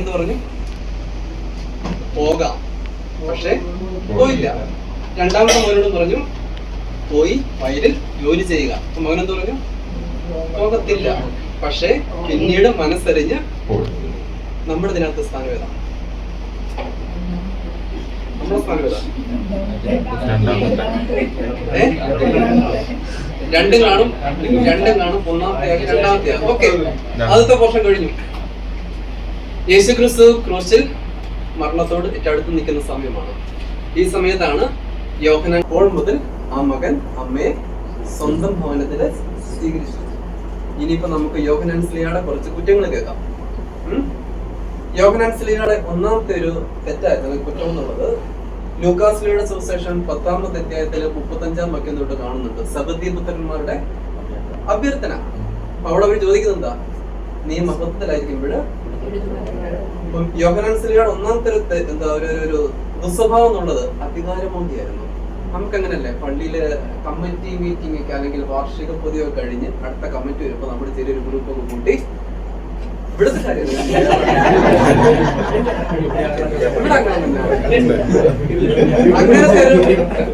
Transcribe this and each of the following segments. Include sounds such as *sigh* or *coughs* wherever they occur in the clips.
എന്ത് പറഞ്ഞു പോകാം. പക്ഷെ പോയില്ല. രണ്ടാമത്തെ മകനോട് പറഞ്ഞു പോയി വയലിൽ ജോലി ചെയ്യുക. അപ്പൊ മകൻ എന്ത് പറഞ്ഞു? പോകത്തില്ല. പക്ഷെ പിന്നീട് മനസ്സറിഞ്ഞ് നമ്മുടെ ഇതിനകത്ത് സ്ഥാനം ഏതാ? നമ്മുടെ സ്ഥാനം ഏതാ? രണ്ടും കാണും. രണ്ടും കാണും. ഒന്നാമത്തെ രണ്ടാമത്തെ ഓക്കെ. ആദ്യത്തെ പോർഷൻ കഴിഞ്ഞു. യേശു ക്രിസ്തു ക്രൂശിൽ മരണത്തോട് ഏറ്റവും അടുത്ത് നിൽക്കുന്ന സമയമാണ്. ഈ സമയത്താണ് യോഹന അപ്പോൾ മുതൽ ആ മകൻ അമ്മയെ സ്വന്തം ഭവനത്തിൽ സ്വീകരിച്ചു ഇനിയിപ്പോ നമുക്ക് യോഹനാൻ സ്ലിയുടെ കുറച്ച് കുറ്റങ്ങൾ കേൾക്കാം? യോഹനാൻ സ്ലിയുടെ ഒന്നാമത്തെ ഒരു തെറ്റായിരുന്നു കുറ്റം എന്നുള്ളത് ലൂക്കാസ്ലിയുടെ സുവിശേഷം പത്താമത്തെ അധ്യായത്തിൽ മുപ്പത്തഞ്ചാം വാക്യം തൊട്ട് കാണുന്നുണ്ട്. സബദ്ധി പുത്രന്മാരുടെ അഭ്യർത്ഥന. അവിടെ അവർ ചോദിക്കുന്നത് എന്താ നീ മഹത്വത്തിലായിരിക്കുമ്പോൾ ഇപ്പം യോഹനാൻ സ്ലിയുടെ ഒന്നാമത്തെ എന്താ ഒരു ഒരു- ദുസ്വഭാവം എന്നുള്ളത് അധികാരമോന്തിയായിരുന്നു നമുക്ക് അങ്ങനല്ലേ പള്ളിയിലെ കമ്മിറ്റി മീറ്റിംഗ് ഒക്കെ അല്ലെങ്കിൽ വാർഷിക പൊതുവെ കഴിഞ്ഞ് അടുത്ത കമ്മിറ്റി വരുമ്പോൾ നമ്മുടെ ചെറിയൊരു ഗ്രൂപ്പ് ഒക്കെ കൂട്ടി ഇവിടുത്തെ കാര്യം ഇവിടെ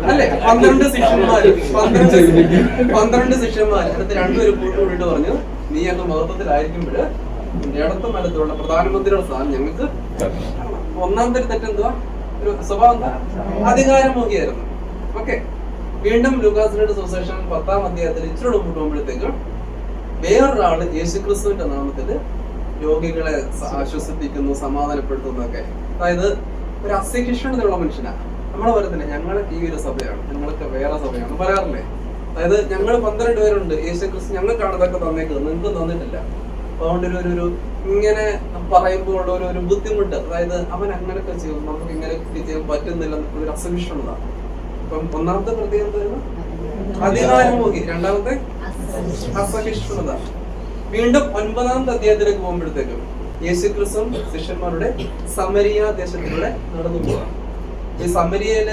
അല്ലെ പന്ത്രണ്ട് ശിഷ്യന്മാര് പന്ത്രണ്ട് പന്ത്രണ്ട് ശിഷ്യന്മാര്. അടുത്ത് രണ്ടുപേരും കൂട്ടുകൂടിയിട്ട് പറഞ്ഞു നീ അങ്ങ് മഹത്വത്തിലായിരിക്കുമ്പോൾ ഇടത്ത് മലത്തുള്ള പ്രധാനമന്ത്രിയുടെ സ്ഥാനം ഞങ്ങൾക്ക് ഒന്നാം തരം തെറ്റെന്തുവാ? ഒരു സ്വഭാവം എന്താ? അധികാരമോഹിയായിരുന്നു ഓക്കെ. വീണ്ടും ലൂക്കാസിനോട് സുശേഷൻ പത്താം അധ്യായത്തിൽ ഇച്ചിരി മുമ്പോട്ട് പോകുമ്പോഴത്തേക്കും വേറൊരാൾ യേശുക്രിസ്തുവിന്റെ നാമത്തിൽ രോഗികളെ ആശ്വസിപ്പിക്കുന്നു സമാധാനപ്പെടുത്തുന്നു ഒക്കെ. അതായത് ഒരു അസഹിഷ്ണുതയുള്ള മനുഷ്യനാ. നമ്മളെ തന്നെ ഞങ്ങളൊക്കെ ഈ ഒരു സഭയാണ്. ഞങ്ങളൊക്കെ വേറെ സഭയാണ്. പറയാറില്ലേ അതായത് ഞങ്ങൾ പന്ത്രണ്ട് പേരുണ്ട്. യേശു ക്രിസ്തു ഞങ്ങൾക്കാണ് ഇതൊക്കെ തന്നേക്കുന്നത് നിങ്ങൾക്ക് തന്നിട്ടില്ല. അതുകൊണ്ട് ഒരു ഒരു- ഇങ്ങനെ പറയുമ്പോൾ ഉള്ള ഒരു ഒരു ബുദ്ധിമുട്ട്. അതായത് അവൻ അങ്ങനെയൊക്കെ ചെയ്യും നമുക്ക് ഇങ്ങനെ ചെയ്യാൻ പറ്റുന്നില്ല ഒരു അസഹിഷ്ണുത അപ്പം ഒന്നാമത്തെ പ്രത്യേകത അധികാരമോഹി രണ്ടാമത്തെ അസഹിഷ്ണുത വീണ്ടും ഒൻപതാമത്തെ അധ്യായത്തിലേക്ക് പോകുമ്പോഴത്തേക്കും യേശു ക്രിസ്തു ശിഷ്യന്മാരുടെ സമരിയ ദേശത്തിലൂടെ നടന്നു പോവാം ഈ സമരിയയിൽ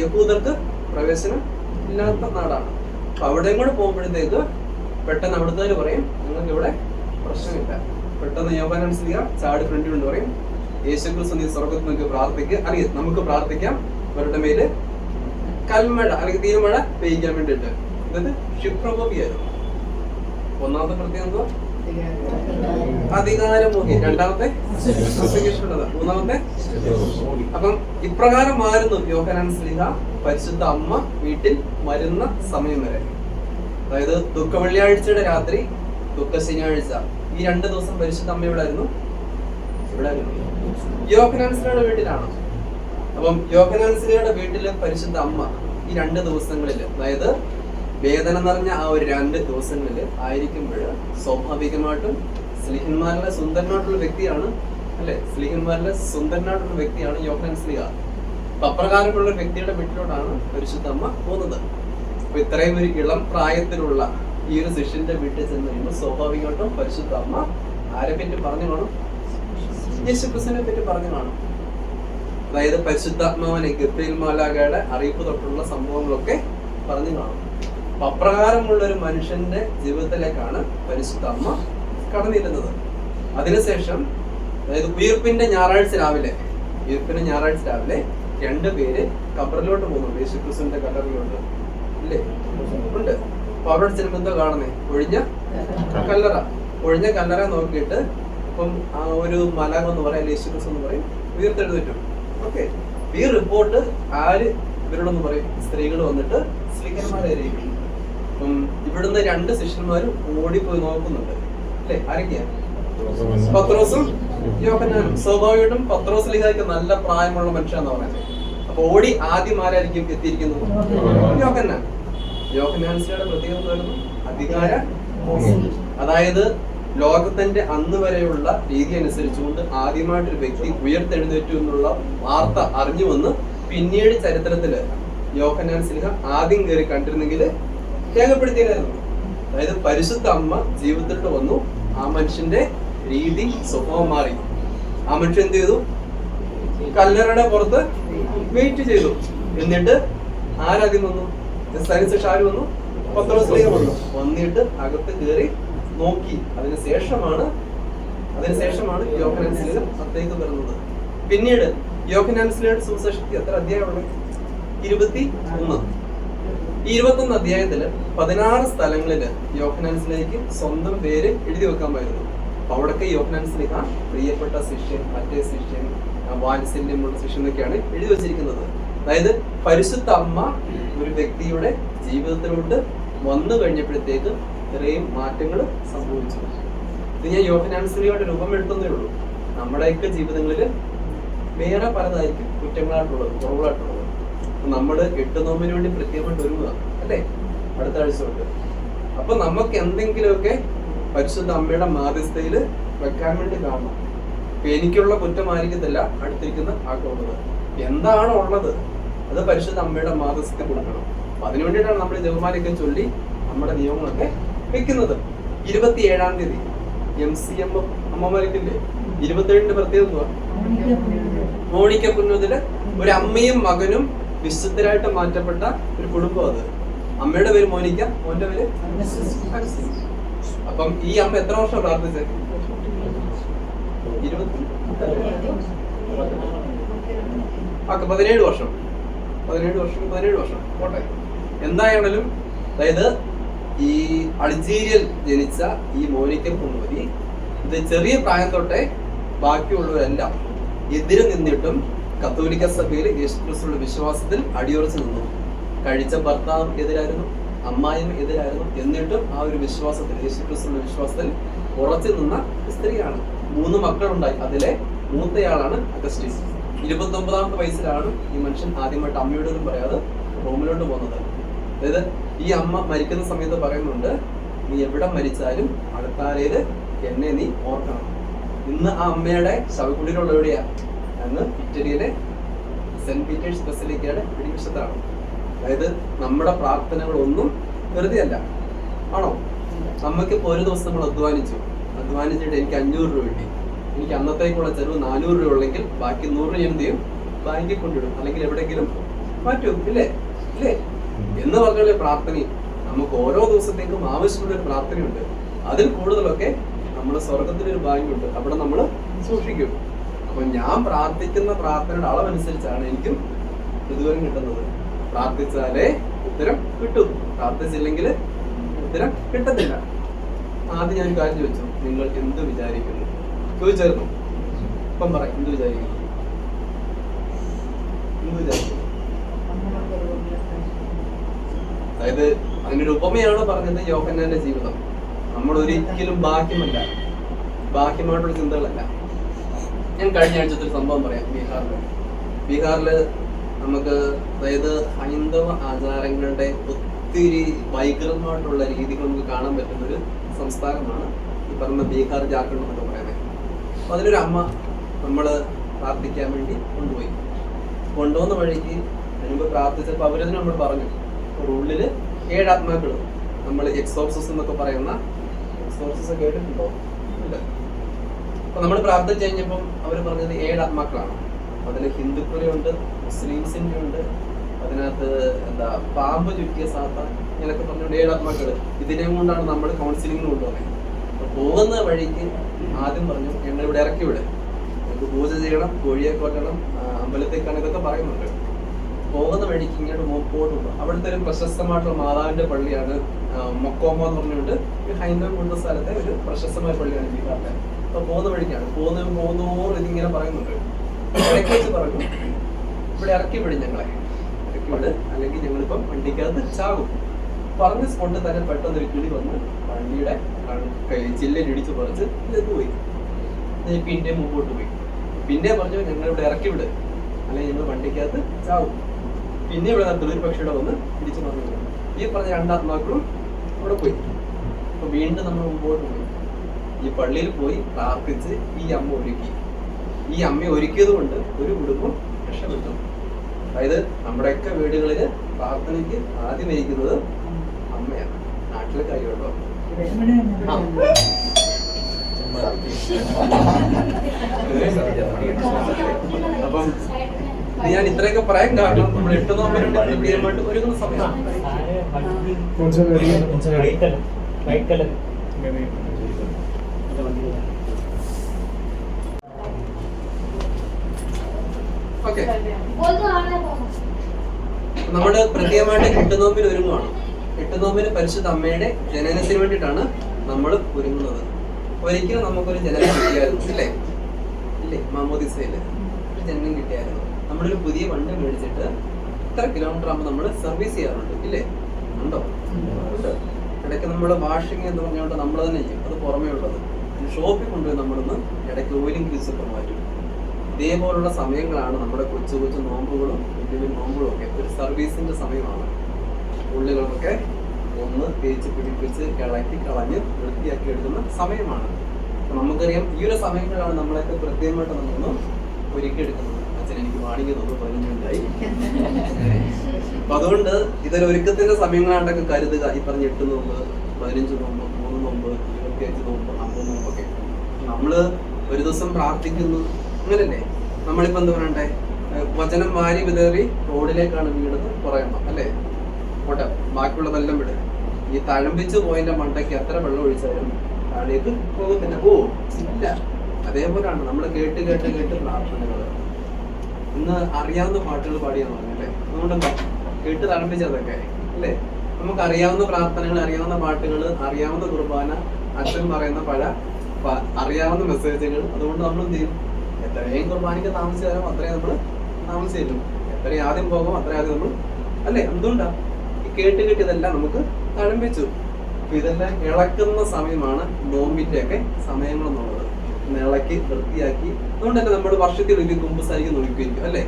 യഹൂദർക്ക് പ്രവേശനം ഇല്ലാത്ത നാടാണ്. അപ്പൊ അവിടെയും കൂടെ പോകുമ്പോഴത്തേക്ക് പെട്ടെന്ന് അവിടുത്തെ പറയും നിങ്ങൾക്ക് ഇവിടെ പ്രശ്നമില്ല. പെട്ടെന്ന് യോഗാനം ചെയ്യാം ചാടി ഫ്രണ്ടിൽ കൊണ്ട് പറയും യേശുക്രിസ്തു നീ സ്വർഗത്തിൽ നിങ്ങൾക്ക് പ്രാർത്ഥിക്കുക അറിയ നമുക്ക് പ്രാർത്ഥിക്കാം. അവരുടെ മേൽ കൽമഴ അല്ലെങ്കിൽ തീരുമഴ പെയ്യിക്കാൻ വേണ്ടിയിട്ട്. എന്നിട്ട് ക്ഷിപ്രകോപിയായിരുന്നു ഒന്നാമത്തെ പ്രത്യേകത എന്തുവാ? അധികാരമോഹി രണ്ടാമത്തെ? മൂന്നാമത്തെ? അപ്പം ഇപ്രകാരം മാറുന്നു യോഹനാൻ സ്ലിഹ പരിശുദ്ധ അമ്മ വീട്ടിൽ വരുന്ന സമയം വരെ. അതായത് ദുഃഖ വെള്ളിയാഴ്ചയുടെ രാത്രി ദുഃഖ ശനിയാഴ്ച. ഈ രണ്ട് ദിവസം പരിശുദ്ധ അമ്മ ഇവിടെ ആയിരുന്നു? ഇവിടെ യോഹനാൻ വീട്ടിലാണ്. അപ്പം യോഹനാൻ വീട്ടിൽ പരിശുദ്ധ അമ്മ ഈ രണ്ട് ദിവസങ്ങളിൽ അതായത് വേദന നിറഞ്ഞ ആ ഒരു രണ്ട് ദിവസങ്ങളിൽ ആയിരിക്കുമ്പോൾ സ്വാഭാവികമായിട്ടും സ്ലിഹന്മാരിലെ സുന്ദരനായിട്ടുള്ള വ്യക്തിയാണ് അല്ലെ? സ്ലിഹന്മാരിലെ സുന്ദരനായിട്ടുള്ള വ്യക്തിയാണ് യോഹൻ സ്ലിഹ. അപ്പൊ അപ്രകാരമുള്ള വ്യക്തിയുടെ വീട്ടിലോട്ടാണ് പരിശുദ്ധമ്മ പോകുന്നത്. അപ്പൊ ഇത്രയും ഒരു ഇളം പ്രായത്തിലുള്ള ഈ ഒരു ശിഷ്യന്റെ വീട്ടിൽ ചെന്ന് കഴിയുമ്പോൾ സ്വാഭാവികമായിട്ടും പരിശുദ്ധ അമ്മ ആരെ പറ്റി പറഞ്ഞു കാണും? യേശുക്രിസ്തുവിനെ പറ്റി പറഞ്ഞു കാണും. അതായത് പരിശുദ്ധാത്മാവനെ ഗബ്രിയേൽ മാലാകയുടെ അറിയിപ്പ് തൊട്ടുള്ള സംഭവങ്ങളൊക്കെ പറഞ്ഞു കാണും. അപ്പൊ അപ്രകാരമുള്ള ഒരു മനുഷ്യന്റെ ജീവിതത്തിലേക്കാണ് പരിശുദ്ധ അമ്മ കടന്നിരുന്നത്. അതിനുശേഷം അതായത് ഉയർപ്പിന്റെ ഞായറാഴ്ച രാവിലെ ഉയർപ്പിന്റെ ഞായറാഴ്ച രാവിലെ രണ്ട് പേര് കബറിലോട്ട് പോകുന്നുണ്ട് യേശുക്രിസ്തുവിന്റെ കല്ലറിലോട്ട് ഇല്ലേ? ഉണ്ട്. അപ്പൊ അവിടെ ചെല്ലുമ്പോ എന്താ കാണുന്നേ? ഒഴിഞ്ഞ കല്ലറ. ഒഴിഞ്ഞ കല്ലറ നോക്കിയിട്ട് ഇപ്പം ആ ഒരു മലകം എന്ന് പറയാം യേശുക്രിസ്തു എന്ന് പറയും ഉയർത്തെഴുന്നേറ്റു. ഓക്കെ. ഈ റിപ്പോർട്ട് ആര് ഇവരോടൊന്ന് പറയും? സ്ത്രീകൾ വന്നിട്ട് സ്ത്രീകന്മാരെ അറിയിക്കും അപ്പം ഇവിടുന്ന് രണ്ട് ശിഷ്യന്മാരും ഓടിപ്പോയി നോക്കുന്നുണ്ട്. അല്ലെ? ആരൊക്കെയാ? പത്രോസും യോഹന്നാനും. സ്വാഭാവികമായിട്ടും പത്രോസ് ലിഹായ്ക്ക് നല്ല പ്രായമുള്ള മനുഷ്യന്ന് പറയുന്നത്. അപ്പൊ ഓടി ആദ്യം ആരായിരിക്കും എത്തിയിരിക്കുന്നത്? യോഹന്നാൻ. യോഹന്നാൻസിയുടെ പ്രത്യേകത എന്തായിരുന്നു അധികാര. അതായത് ലോകത്തിന്റെ അന്ന് വരെയുള്ള രീതി അനുസരിച്ചുകൊണ്ട് ആദ്യമായിട്ടൊരു വ്യക്തി ഉയർത്തെഴുന്നേറ്റു എന്നുള്ള വാർത്ത അറിഞ്ഞു വന്ന് പിന്നീട് ചരിത്രത്തിൽ യോഹന്നാൻ സിൽഹ ആദ്യം കയറി കണ്ടിരുന്നെങ്കിൽ രേഖപ്പെടുത്തിയായിരുന്നു അതായത് പരിശുദ്ധ അമ്മ ജീവിതത്തിലോട്ട് വന്നു. ആ മനുഷ്യന്റെ രീതി സ്വഭാവം മാറി. ആ മനുഷ്യൻ എന്ത് ചെയ്തു? കല്ലറയുടെ പുറത്ത് വെയിറ്റ് ചെയ്തു. എന്നിട്ട് ആരാദ്യം വന്നു സയൻസ് ആര് വന്നു? പത്ര വന്നു. വന്നിട്ട് അകത്ത് കയറി നോക്കി. അതിന് ശേഷമാണ് അതിനുശേഷമാണ് യോഹനാൻസിലും അത്തേക്ക് വരുന്നത്. പിന്നീട് യോഹനാൻസിലയുടെ സുവിശേഷത്തിൽ എത്ര അധ്യായമുള്ളത് ഇരുപത്തി ഒന്ന് ഈ ഇരുപത്തൊന്ന് അധ്യായത്തിൽ പതിനാറ് സ്ഥലങ്ങളിൽ യോഹനാൻസിലേക്ക് സ്വന്തം പേര് എഴുതി വെക്കാമായിരുന്നു. അപ്പൊ അവിടൊക്കെ യോഹനാൻസിലേക്ക് പ്രിയപ്പെട്ട ശിഷ്യൻ മറ്റേ ശിഷ്യൻ ആ വാത്സല്യമുള്ള ശിഷ്യൻ എന്നൊക്കെയാണ് എഴുതി വെച്ചിരിക്കുന്നത്. അതായത് പരിശുദ്ധ അമ്മ ഒരു വ്യക്തിയുടെ ജീവിതത്തിലോട്ട് വന്നു കഴിഞ്ഞപ്പോഴത്തേക്ക് ഇത്രയും മാറ്റങ്ങൾ സംഭവിച്ചു. ഇത് ഞാൻ യോഹനാൻസിലിയുടെ രൂപം എടുത്തതേ ഉള്ളൂ. നമ്മുടെയൊക്കെ ജീവിതങ്ങളിൽ വേറെ പലതായിരിക്കും കുറ്റങ്ങളായിട്ടുള്ളത് കുറവുകളായിട്ടുള്ളത്. നമ്മൾ എട്ട് നോമ്പിന് വേണ്ടി പ്രത്യേകമായിട്ട് ഒരുങ്ങുക അല്ലേ? അടുത്ത ആഴ്ച തൊട്ട്. അപ്പൊ നമുക്ക് എന്തെങ്കിലുമൊക്കെ പരിശുദ്ധ അമ്മയുടെ മാധ്യസ്ഥയിൽ വെക്കാൻ വേണ്ടി കാണണം. എനിക്കുള്ള കുറ്റമായിരിക്കത്തില്ല അടുത്തിരിക്കുന്ന ആൾക്കുള്ളത് എന്താണ് ഉള്ളത്? അത് പരിശുദ്ധ അമ്മയുടെ മാധ്യസ്ഥ കൊടുക്കണം. അപ്പൊ അതിനു വേണ്ടിയിട്ടാണ് നമ്മൾ ഈ ചൊല്ലി നമ്മുടെ നിയമങ്ങളൊക്കെ വെക്കുന്നത്. ഇരുപത്തി ഏഴാം തീയതി. എം സി എം അമ്മമാരിക്കില്ലേ ഇരുപത്തി ഏഴിന്റെ പ്രത്യേകത മോണിക്ക പുന്നതിൽ ഒരു അമ്മയും മകനും വിശുദ്ധരായിട്ട് മാറ്റപ്പെട്ട ഒരു കുടുംബം അത്. അമ്മയുടെ പേര് മോനിക്ക മോന്റെ പേര്. അപ്പം ഈ അമ്മ എത്ര വർഷം പ്രാർത്ഥിച്ചത് ഇരുപത്തി പതിനേഴ് വർഷം. പതിനേഴ് വർഷം പതിനേഴ് വർഷം. പോട്ടെ. എന്തായാലും അതായത് ഈ അൾജീരിയൽ ജനിച്ച ഈ മോനിക്ക പുന്നൂരി ഇത് ചെറിയ പ്രായം തൊട്ടേ ബാക്കിയുള്ളവരെല്ലാം എതിരെ നിന്നിട്ടും കത്തോലിക്ക സഭയിൽ യേശുക്രിസ്തുവിന്റെ വിശ്വാസത്തിൽ അടിയുറച്ചു നിന്നു. കഴിച്ച ഭർത്താവ് എതിരായിരുന്നു അമ്മായും എതിരായിരുന്നു എന്നിട്ടും ആ ഒരു വിശ്വാസത്തിൽ യേശുക്രിസ്തുവിന്റെ വിശ്വാസത്തിൽ ഉറച്ചു നിന്ന സ്ത്രീയാണ്. മൂന്ന് മക്കളുണ്ടായി. അതിലെ മൂത്തയാളാണ് അഗസ്റ്റീസ്. ഇരുപത്തി ഒമ്പതാമത്തെ വയസ്സിലാണ് ഈ മനുഷ്യൻ ആദ്യമായിട്ട് അമ്മയോടൊന്നും പറയാതെ റോമിലോട്ട് പോകുന്നത്. അതായത് ഈ അമ്മ മരിക്കുന്ന സമയത്ത് പറയുന്നുണ്ട് നീ എവിടെ മരിച്ചാലും അടുത്താലേത് എന്നെ നീ ഓർക്കണം. ഇന്ന് ആ അമ്മയുടെ ശവക്കുടിയിലുള്ള എവിടെയാ അന്ന് ഇറ്റലിയിലെ സെന്റ് പീറ്റേഴ്സ് ബസിലേക്കാണ് പിടിവശത്താണ്. അതായത് നമ്മുടെ പ്രാർത്ഥനകൾ ഒന്നും വെറുതെ അല്ല ആണോ നമുക്കിപ്പോ ഒരു ദിവസം നമ്മൾ അധ്വാനിച്ചു. അധ്വാനിച്ചിട്ട് എനിക്ക് അഞ്ഞൂറ് രൂപ കിട്ടി. എനിക്ക് അന്നത്തേക്കുള്ള ചെലവ് നാനൂറ് രൂപ ഉള്ളെങ്കിൽ ബാക്കി നൂറ് രൂപ എന്ത് ചെയ്യും? ബാങ്കിൽ കൊണ്ടിടും. അല്ലെങ്കിൽ എവിടെയെങ്കിലും മാറ്റും. ഇല്ലേ? ഇല്ലേ? എന്ന് പറഞ്ഞ പ്രാർത്ഥനയും നമുക്ക് ഓരോ ദിവസത്തേക്കും ആവശ്യമുള്ള ഒരു പ്രാർത്ഥനയുണ്ട്. അതിൽ കൂടുതലൊക്കെ നമ്മുടെ സ്വർഗത്തിനൊരു ഭാഗ്യമുണ്ട്. അവിടെ നമ്മൾ സൂക്ഷിക്കും. അപ്പൊ ഞാൻ പ്രാർത്ഥിക്കുന്ന പ്രാർത്ഥനയുടെ അളവനുസരിച്ചാണ് എനിക്കും പ്രതിഫലം കിട്ടുന്നത്. പ്രാർത്ഥിച്ചാലേ ഉത്തരം കിട്ടും. പ്രാർത്ഥിച്ചില്ലെങ്കിൽ ഉത്തരം കിട്ടത്തില്ല. ആദ്യം ഞാൻ കാര്യം ചോദിച്ചു. നിങ്ങൾ എന്ത് വിചാരിക്കുന്നു? ചോദിച്ചായിരുന്നു. ഇപ്പം പറ എന്ത് വിചാരിക്കുന്നു? എന്ത് വിചാരിക്കുന്നു? അതായത് അതിനൊരു ഉപമയാണ് പറഞ്ഞത് യോഹന്നാന്റെ ജീവിതം. നമ്മൾ ഒരിക്കലും ബാഹ്യമല്ല ബാഹ്യമായിട്ടുള്ള ചിന്തകളല്ല. ഞാൻ കഴിഞ്ഞ ആഴ്ചത്തെ ഒരു സംഭവം പറയാം ബീഹാറിൽ. ബീഹാറിൽ നമുക്ക് അതായത് ഹൈന്ദവ ആചാരങ്ങളുടെ ഒത്തിരി വൈകൃതമായിട്ടുള്ള രീതികൾ നമുക്ക് കാണാൻ പറ്റുന്ന ഒരു സംസ്ഥാനമാണ് ഈ പറഞ്ഞ ബീഹാർ ജാർഖണ്ഡ് എന്നൊക്കെ പറയുന്നത്. അപ്പൊ അതിലൊരു അമ്മ നമ്മൾ പ്രാർത്ഥിക്കാൻ വേണ്ടി കൊണ്ടുപോയി. കൊണ്ടുവന്ന വഴിക്ക് അതിനുമ്പ് പ്രാർത്ഥിച്ചപ്പോൾ അവരതിന് നമ്മൾ പറഞ്ഞു. ഒരു ഉള്ളിൽ ഏഴ് ആത്മാക്കൾ നമ്മൾ എക്സോർസസ് എന്നൊക്കെ പറയുന്ന എക്സോർസസ് കേട്ടിട്ടുണ്ടോ? ഇല്ല നമ്മൾ പ്രാർത്ഥിച്ചു കഴിഞ്ഞപ്പം അവർ പറഞ്ഞത് ഏഴ് ആത്മാക്കളാണ്. അതിൽ ഹിന്ദുക്കളുണ്ട് മുസ്ലിംസിന്റെ ഉണ്ട് അതിനകത്ത് എന്താ പാമ്പ് ചുറ്റിയ സാത്ത ഇങ്ങനെയൊക്കെ പറഞ്ഞുകൊണ്ട് ഏഴ് ആത്മാക്കൾ ഇതിനെ കൊണ്ടാണ് നമ്മൾ കൗൺസിലിംഗിന് കൊണ്ടുപോകുന്നത് അപ്പൊ പോകുന്ന വഴിക്ക് ആദ്യം പറഞ്ഞു ഞങ്ങൾ ഇവിടെ ഇറക്കി വിട്. നമുക്ക് പൂജ ചെയ്യണം കോഴിയെ കൊല്ലണം അമ്പലത്തിൽ ഇതൊക്കെ പറയുന്നുണ്ട്. പോകുന്ന വഴിക്ക് ഇങ്ങോട്ട് മുമ്പോട്ട് പോകും അവിടുത്തെ ഒരു പ്രശസ്തമായിട്ടുള്ള മാതാവിന്റെ പള്ളിയാണ് മൊക്കോമോ എന്ന് പറഞ്ഞുകൊണ്ട് ഹൈന്ദവ കൊണ്ട സ്ഥലത്തെ ഒരു പ്രശസ്തമായ പള്ളിയാണ് ബീഹാറിലെ അപ്പൊ പോകുന്ന വഴിക്കാണ്. പോകുന്ന പോകുന്നോറും ഇതിങ്ങനെ പറയുന്നുണ്ട്. ഇടയ്ക്ക് പറഞ്ഞു. ഇവിടെ ഇറക്കി വിടും ഞങ്ങളെ. ഇറക്കി വിട്. അല്ലെങ്കിൽ ഞങ്ങളിപ്പം വണ്ടിക്കകത്ത് ചാകും. പറഞ്ഞ സ്പോട്ടിൽ തന്നെ പെട്ടെന്ന് ഒരു കിളി വന്ന് വണ്ടിയുടെ ചില്ലിൽ ഇടിച്ച് പറിച്ച് ഇതിലേക്ക് പോയി. പിന്നെ മുമ്പോട്ട് പോയി. പിന്നെ പറഞ്ഞു ഞങ്ങൾ ഇവിടെ ഇറക്കി വിട്. അല്ലെങ്കിൽ ഞങ്ങൾ വണ്ടിക്കകത്ത് ചാവും പിന്നെ ഇവിടെ ഒരു പക്ഷിയുടെ വന്ന് ഇടിച്ചു പറഞ്ഞു ഈ പറഞ്ഞ രണ്ടാത്മാക്കളും അവിടെ പോയി. അപ്പൊ വീണ്ടും നമ്മൾ മുമ്പോട്ട് പോയി ഈ പള്ളിയിൽ പോയി പ്രാർത്ഥിച്ച് ഈ അമ്മ ഒരുക്കി. ഈ അമ്മ ഒരുക്കിയത് കൊണ്ട് ഒരു കുടുംബം രക്ഷപ്പെട്ടു. അതായത് നമ്മുടെയൊക്കെ വീടുകളിൽ പ്രാർത്ഥനയ്ക്ക് ആദ്യം ഇരിക്കുന്നത് അമ്മയാണ്. നാട്ടിലെ കാര്യമുണ്ടോ. അപ്പം ഞാൻ ഇത്രയൊക്കെ പറയാൻ കാരണം നമ്മൾ എട്ട് നോമ്പിനുണ്ട് പ്രത്യേകമായിട്ട് ഒരുങ്ങുന്ന സമയമാണ് വൈറ്റ് നമ്മൾ പ്രത്യേകമായിട്ട് എട്ടുനോമ്പിന് ഒരുങ്ങുവാണ്. എട്ടുനോമ്പിന് പരിശുദ്ധ അമ്മയുടെ ജനനത്തിന് വേണ്ടിയിട്ടാണ് നമ്മൾ ഒരുങ്ങുന്നത്. ഒരിക്കലും നമുക്കൊരു ജനനം കിട്ടിയായിരുന്നു അല്ലേ ഇല്ലേ? മാമോദിസയിൽ ഒരു ജനനം കിട്ടിയായിരുന്നു. നമ്മളൊരു പുതിയ വണ്ടി മേടിച്ചിട്ട് ഇത്ര കിലോമീറ്റർ ആകുമ്പോൾ നമ്മൾ സർവീസ് ചെയ്യാറുണ്ട് ഇല്ലേ? ഉണ്ടോ? ഉണ്ട്? ഇടയ്ക്ക് നമ്മൾ വാഷിംഗ് എന്ന് പറഞ്ഞുകൊണ്ട് നമ്മൾ തന്നെ ചെയ്യും. അത് പുറമേ ഉള്ളത്. ഷോപ്പിൽ കൊണ്ടുപോയി നമ്മളൊന്ന് ഇടയ്ക്ക് ഓയിലും ഗ്രീസൊക്കെ മാറ്റും. ഇതേപോലുള്ള സമയങ്ങളാണ് നമ്മുടെ കൊച്ചു കൊച്ചു നോമ്പുകളും വലിയ നോമ്പുകളും ഒക്കെ ഒരു സർവീസിന്റെ സമയമാണ്. ഉള്ളുകളൊക്കെ ഒന്ന് തേച്ച് പിടിപ്പിച്ച് ഇളക്കി കളഞ്ഞ് വൃത്തിയാക്കി എടുക്കുന്ന സമയമാണ്. നമുക്കറിയാം ഈ ഒരു സമയങ്ങളാണ് നമ്മളൊക്കെ പ്രത്യേകമായിട്ട് നമ്മളൊന്ന് ഒരുക്കിയെടുക്കുന്നത്. അച്ഛൻ എനിക്ക് പതിനഞ്ച് മിനിറ്റായി അപ്പൊ അതുകൊണ്ട് ഇതൊരു ഒരുക്കത്തിന്റെ സമയങ്ങളാണ്ടൊക്കെ കരുതുക. ഈ പറഞ്ഞ എട്ട് നോമ്പ് പതിനഞ്ച് നോമ്പ് മൂന്ന് നോമ്പ് ഇരുപത്തിയഞ്ച് നോമ്പ് അമ്പത് നോമ്പൊക്കെ. നമ്മൾ ഒരു ദിവസം പ്രാർത്ഥിക്കുന്നു. അങ്ങനല്ലേ? നമ്മളിപ്പോ എന്താ പറയണ്ടേ? വചനം വാരി വിതറി റോഡിലേക്കാണ് വീണത് കുറയണം അല്ലേ? പോട്ടെ ബാക്കിയുള്ളതെല്ലാം വിട്. ഈ തഴമ്പിച്ച് പോയതിന്റെ മണ്ടയ്ക്ക് എത്ര വെള്ളം ഒഴിച്ചാലും താഴേക്ക് പോകത്തില്ല ഓ ഇല്ല. അതേപോലെയാണ് നമ്മൾ കേട്ട് കേട്ട് കേട്ട് പ്രാർത്ഥനകൾ ഇന്ന് അറിയാവുന്ന പാട്ടുകൾ പാടിയെന്ന് പറഞ്ഞല്ലേ അതുകൊണ്ടെന്താ കേട്ട് ആരംഭിച്ചതൊക്കെ അല്ലേ? നമുക്ക് അറിയാവുന്ന പ്രാർത്ഥനകൾ അറിയാവുന്ന പാട്ടുകൾ അറിയാവുന്ന കുർബാന അച്ഛൻ പറയുന്ന പല അറിയാവുന്ന മെസ്സേജുകൾ. അതുകൊണ്ട് നമ്മൾ എന്ത് ചെയ്യും? എത്രയും കുർബാനയ്ക്ക് താമസിച്ചാലും തരാം അത്രയും നമ്മൾ താമസിച്ച് തരും എത്രയും ആദ്യം പോകും അത്രയും ആദ്യം നമ്മൾ അല്ലേ? എന്തുകൊണ്ടാ? ഈ കേട്ട് കേട്ട് ഇതെല്ലാം നമുക്ക് തഴമ്പിച്ചു. അപ്പൊ ഇതെല്ലാം ഇളക്കുന്ന സമയമാണ് നോമ്പിന്റെ ഒക്കെ സമയങ്ങൾ എന്നുള്ളത് ഒന്ന് ഇളക്കി വൃത്തിയാക്കി. അതുകൊണ്ടൊക്കെ നമ്മൾ വർഷത്തിൽ ഒരു കുമ്പസാരിക്കാൻ നോക്കിയിരിക്കും അല്ലേ?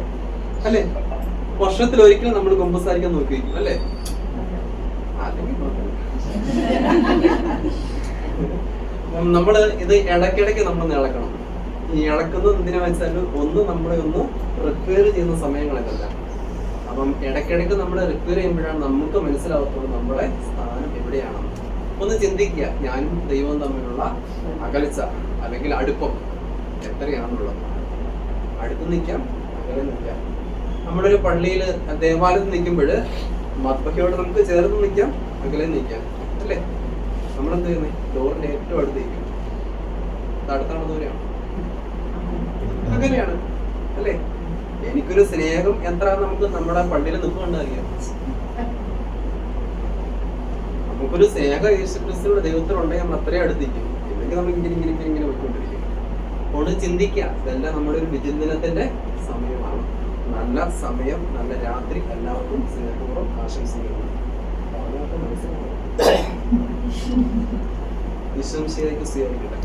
അല്ലേ? വർഷത്തിൽ ഒരിക്കലും നമ്മൾ കുമ്പസാരിക്കാൻ നോക്കിയിരിക്കും അല്ലേ? അല്ലെങ്കിൽ നമ്മൾ ഇത് ഇടയ്ക്കിടയ്ക്ക് നമ്മൾ ഇളക്കണം ഈ ഇളക്കുന്നത് എന്തിനാ വെച്ചാൽ ഒന്ന് നമ്മളെ ഒന്ന് റിപ്പയർ ചെയ്യുന്ന സമയങ്ങളൊക്കെ അപ്പം ഇടയ്ക്കിടയ്ക്ക് നമ്മൾ റിപ്പയർ ചെയ്യുമ്പോഴാണ് നമുക്ക് മനസ്സിലാവത്തുള്ളൂ നമ്മുടെ സ്ഥാനം എവിടെയാണെന്ന് ഒന്ന് ചിന്തിക്കുക. ഞാനും ദൈവവും തമ്മിലുള്ള അകൽച്ച അല്ലെങ്കിൽ അടുപ്പം എത്രയാണെന്നുള്ളത് അടുത്ത് നിൽക്കാം അകലെ നിൽക്കാം. നമ്മുടെ ഒരു പള്ളിയിൽ ദേവാലയത്തിൽ നിൽക്കുമ്പോൾ മദ്ബഹയോട് നമുക്ക് ചേർന്ന് നിൽക്കാം അകലെ നിൽക്കാം. അല്ലേ? നമ്മളെന്ത് ചെയ്യുന്നത് ഡോറിന്റെ ഏറ്റവും അടുത്ത് നിൽക്കും. അടുത്താണ് ദൂരെയാണ്? അങ്ങനെയാണ്. അല്ലേ? എനിക്കൊരു സ്നേഹം എത്ര നമുക്ക് നമ്മുടെ പള്ളിയിൽ നിൽക്കുന്നുണ്ട് അറിയാം. നമുക്കൊരു സ്നേഹം യേശുക്രിസ്തുവിടെ ദൈവത്തിനുണ്ടെങ്കിൽ നമ്മൾ അത്രയും അടുത്തിരിക്കും. ഇല്ലെങ്കിൽ നമ്മൾ ഇങ്ങനെ ഇങ്ങനെ ഇങ്ങനെ ഇങ്ങനെ പോയിക്കൊണ്ടിരിക്കും. അതുകൊണ്ട് ചിന്തിക്കുക ഇതെല്ലാം നമ്മുടെ ഒരു വിചിന്തനത്തിന്റെ സമയമാണ്. നല്ല സമയം നല്ല രാത്രി എല്ലാവർക്കും സ്നേഹപൂർവം ആശംസിക്കുന്നു. *coughs* വിശ്വംശിയേക്ക് സ്വീകരിക്കട്ടെ.